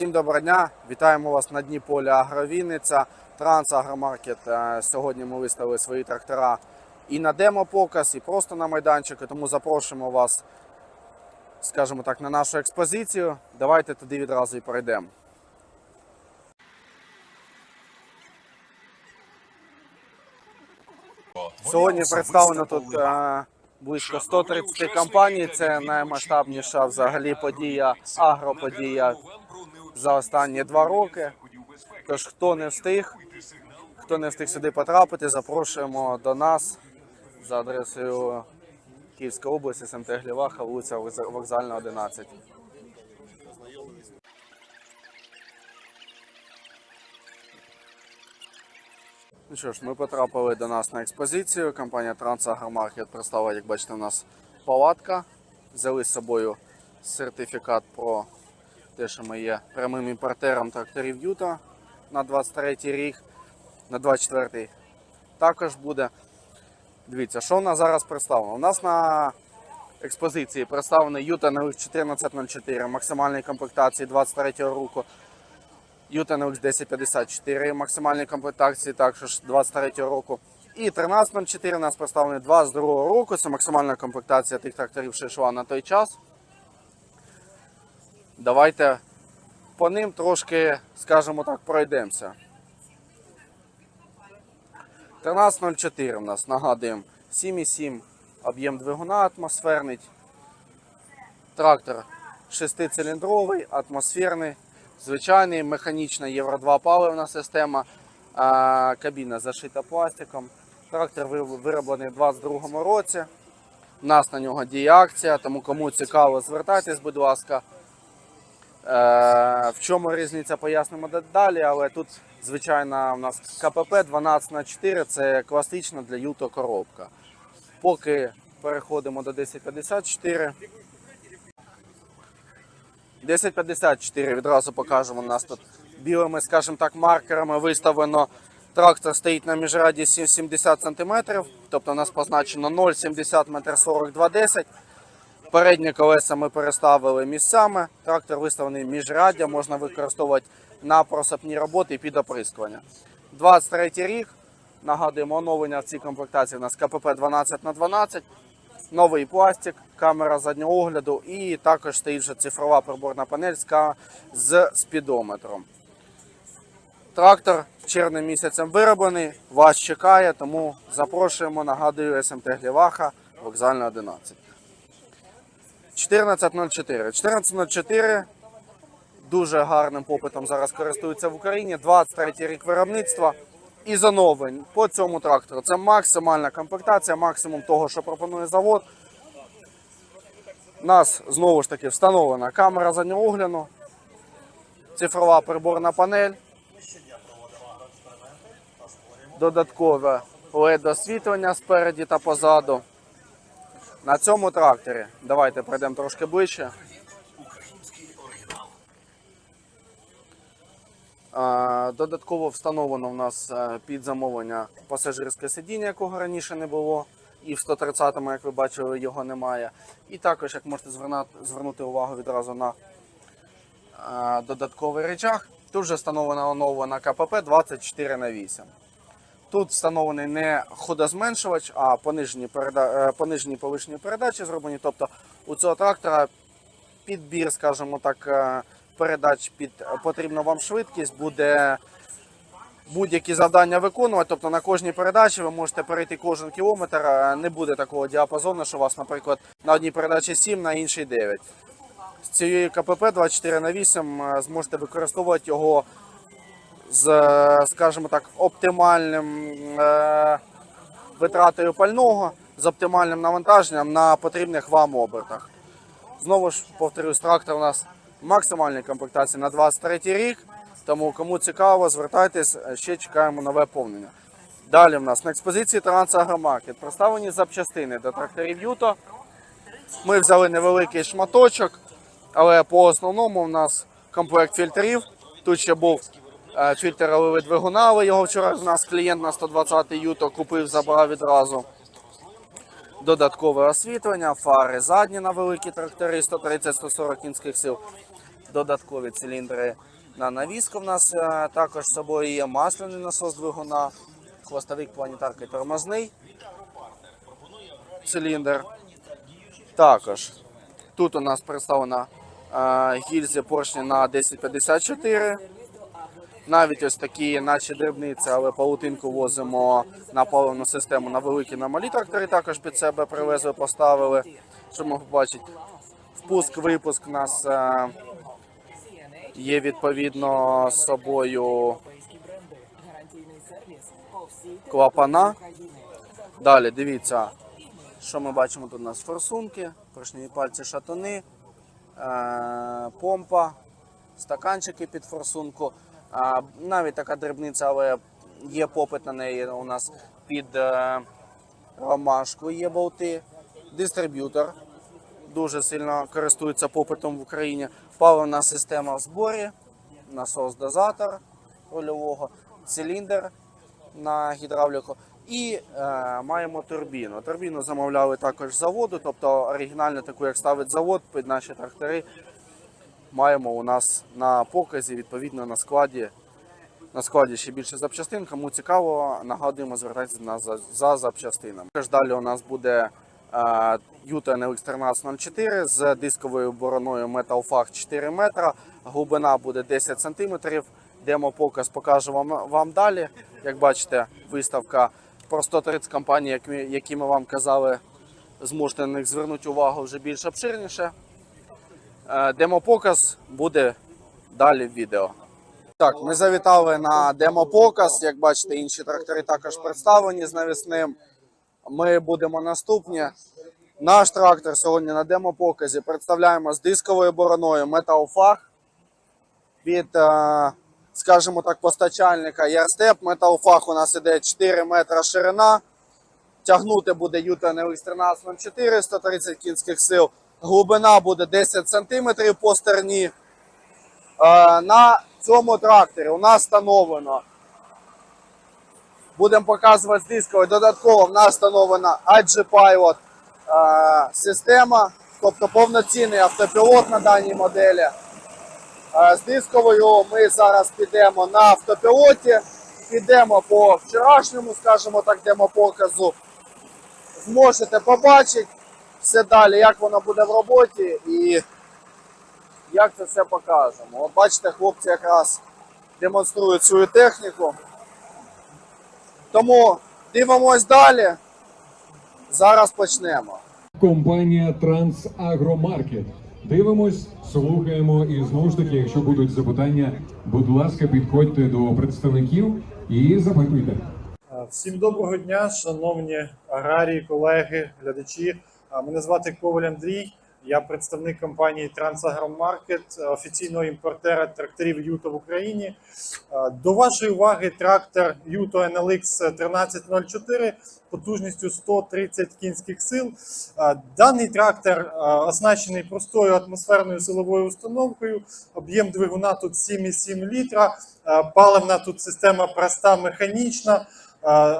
Всім доброго дня! Вітаємо вас на дні поля Агровінниця, Трансагромаркет. Е, Сьогодні ми виставили свої трактора і на демо-показ, і просто на майданчику. Тому запрошуємо вас, скажімо так, на нашу експозицію. Давайте туди відразу і перейдемо. Сьогодні представлено тут е, близько 130 компаній. Це наймасштабніша взагалі подія, агроподія за останні два роки. Тож, хто не встиг, хто не встиг сюди потрапити, запрошуємо до нас за адресою Київська область, СМТ Гліваха, вулиця Вокзальна, 11. Ну що ж, ми потрапили до нас на експозицію. Компанія Трансагромаркет представила, як бачите, у нас палатка. Взяли з собою сертифікат про те, що ми є прямим імпортером тракторів Юта на 23 рік, на 24 також буде. Дивіться, що в нас зараз представлено? У нас на експозиції представлений Юта NLX 1404 максимальної комплектації 23 року. Юта NLX 1054 максимальної комплектації також 23 року. І 1304 у нас представлений 22 року. Це максимальна комплектація тих тракторів, що йшла на той час. Давайте по ним трошки, скажімо так, пройдемося. 13.04 у нас, нагадуємо, 7,7 об'єм двигуна атмосферний. Трактор шестициліндровий, атмосферний, звичайний, механічна Євро 2 паливна система. Кабіна зашита пластиком. Трактор вироблений у 2022 році. У нас на нього діє акція, тому кому цікаво, звертайтесь, будь ласка. Е, в чому різниця, пояснимо далі, але тут, звичайно, у нас КПП 12 на 4 це класична для юто коробка. Поки переходимо до 1054. 1054 відразу покажемо. У нас тут білими, скажімо так, маркерами виставлено. Трактор стоїть на міжраді 70 см, тобто у нас позначено 0,70 метр 42,10 Передні колеса ми переставили місцями. Трактор виставлений міжраддя, можна використовувати на просапні роботи і під оприскування. 23 рік. Нагадуємо, оновлення в цій комплектації у нас КПП 12 на 12 новий пластик, камера заднього огляду і також стоїть вже цифрова приборна панель з спідометром. Трактор червним місяцем вироблений, вас чекає, тому запрошуємо, нагадую, СМТ Гліваха, вокзальна 11. 14.04. 14.04 дуже гарним попитом зараз користується в Україні. 23 рік виробництва і оновлень по цьому трактору. Це максимальна комплектація, максимум того, що пропонує завод. У нас знову ж таки встановлена камера заднього огляду, цифрова приборна панель, додаткове LED освітлення спереді та позаду. На цьому тракторі, давайте пройдемо трошки ближче. Додатково встановлено в нас е, під замовлення пасажирське сидіння, якого раніше не було. І в 130-му, як ви бачили, його немає. І також, як можете звернути увагу відразу на е, додатковий речах, тут вже встановлена оновлена КПП 24 на 8 Тут встановлений не ходозменшувач, а понижені, переда... е, понижені повишені передачі зроблені. Тобто у цього трактора підбір, скажімо так, е, передач під потрібну вам швидкість буде будь-які завдання виконувати. Тобто на кожній передачі ви можете перейти кожен кілометр. е, Не буде такого діапазону, що у вас, наприклад, на одній передачі 7, на іншій 9. З цією КПП 24 на 8 е, зможете використовувати його з, скажімо так, оптимальним е, витратою пального, з оптимальним навантаженням на потрібних вам обертах. Знову ж повторюсь, трактор у нас максимальної комплектації на 23 рік. Тому кому цікаво, звертайтесь, ще чекаємо нове повнення. Далі в нас на експозиції Трансагромаркет представлені запчастини до тракторів Юто. Ми взяли невеликий шматочок, але по основному у нас комплект фільтрів. Тут ще був е, фільтр двигуна, але його вчора у нас клієнт на 120 Юто купив, забрав відразу. Додаткове освітлення, фари задні на великі трактори 130-140 кінських сил, додаткові циліндри На навіску в нас е, також з собою є масляний насос двигуна, хвостовик планетарка тормозний циліндр. Також тут у нас представлена е, гільзи поршні на 1054. Навіть ось такі, наче дрібниці, але паутинку возимо на паливну систему на великі на малі трактори. Також під себе привезли, поставили. Щоб можна побачити, впуск-випуск у нас е, є відповідно з собою клапана. Далі дивіться, що ми бачимо тут у нас форсунки, поршневі пальці шатуни, е, помпа, стаканчики під форсунку. А, навіть така дрібниця, але є попит на неї у нас під е, ромашку, є болти, дистриб'ютор. Дуже сильно користується попитом в Україні. Паливна система в зборі, насос-дозатор рульового, циліндр на гідравліку. І е, маємо турбіну. Турбіну замовляли також заводу, тобто оригінальну таку, як ставить завод під наші трактори. Маємо у нас на показі, відповідно на складі. На складі ще більше запчастин. Кому цікаво, нагадуємо звертайтеся на за, за запчастинами. Далі у нас буде Юта NLX 1304 з дисковою бороною Metal Fag 4 метра. Глибина буде 10 см. Демо-показ покажу вам, вам далі. Як бачите, виставка про 130 компаній, які ми вам казали, зможете на них звернути увагу вже більш обширніше. Е, Демопоказ буде далі в відео. Так, ми завітали на демопоказ. Як бачите, інші трактори також представлені з навісним. Ми будемо наступні. Наш трактор сьогодні на демопоказі представляємо з дисковою бороною Fag від, е, скажімо так, постачальника Ярстеп. Fag у нас іде 4 метра ширина. Тягнути буде Юта NLX 1304, 130 кінських сил. Глибина буде 10 см по стерні. Е, На цьому тракторі у нас встановлено. Будемо показувати з дисковою. Додатково в нас встановлена Pilot е, система, тобто повноцінний автопілот на даній моделі. Е, З дисковою ми зараз підемо на автопілоті, підемо по вчорашньому, скажімо так, демопоказу. Зможете побачити все далі, як воно буде в роботі і як це все покажемо. От бачите, хлопці якраз демонструють свою техніку. Тому дивимось далі. Зараз почнемо. Компанія Трансагромаркет. Дивимось, слухаємо і знову ж таки, якщо будуть запитання, будь ласка, підходьте до представників і запитуйте. Всім доброго дня, шановні аграрії, колеги, глядачі. Мене звати Коваль Андрій. Я представник компанії Трансагромаркет, е, офіційного імпортера тракторів Юто в Україні. Е, До вашої уваги трактор Юто NLX 1304 потужністю 130 кінських сил. Е, Даний трактор оснащений простою атмосферною силовою установкою. Об'єм двигуна тут 7,7 літра. Паливна тут система проста механічна.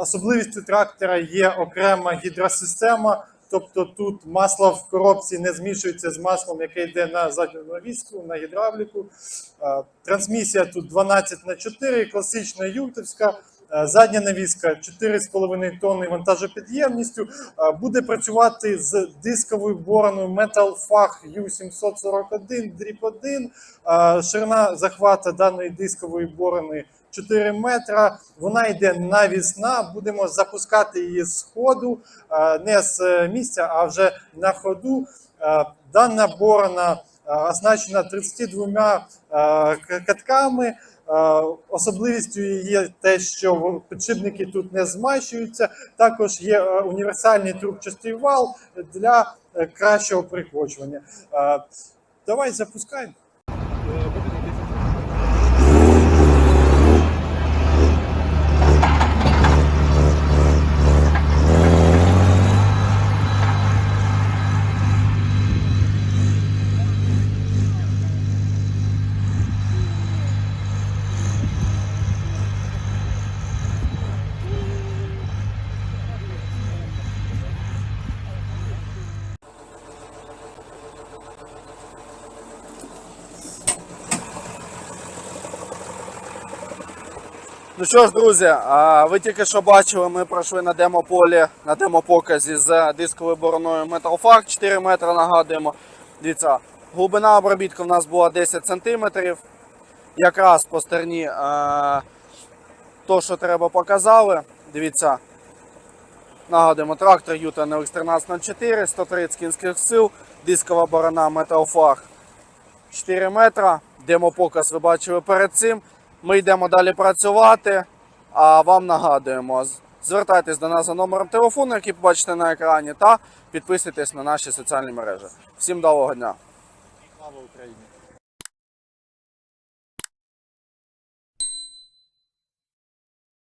Особливістю трактора є окрема гідросистема, тобто тут масло в коробці не змішується з маслом, яке йде на задню навіску, на гідравліку. Трансмісія тут 12 на 4, класична юртовська. Задня навіска 4,5 тонни вантажопідємністю. Буде працювати з дисковою бороною Metal Fag U741 Drip 1. Е, Ширина захвата даної дискової борони 4 метра. Вона йде навісна. Будемо запускати її з ходу, е, не з е, місця, а вже на ходу. Е, Дана борона оснащена 32 е, катками. Особливістю є те, що підшипники тут не змащуються. Також є універсальний трубчастий вал для кращого прикочування. Давай запускаємо. Ну що ж, друзі, ви тільки що бачили, ми пройшли на демополі, на демопоказі з дисковою бороною Metal Far 4 метри, нагадуємо. Дивіться, глибина обробітку в нас була 10 сантиметрів. Якраз по стерні то, що треба, показали. Дивіться, нагадуємо, трактор Юта NLX 1304, 130 кінських сил, дискова борона Metal Far 4 метра. Демопоказ ви бачили перед цим. Ми йдемо далі працювати. А вам нагадуємо, звертайтесь до нас за номером телефону, який побачите на екрані, та підписуйтесь на наші соціальні мережі. Всім доброго дня! Слава Україні!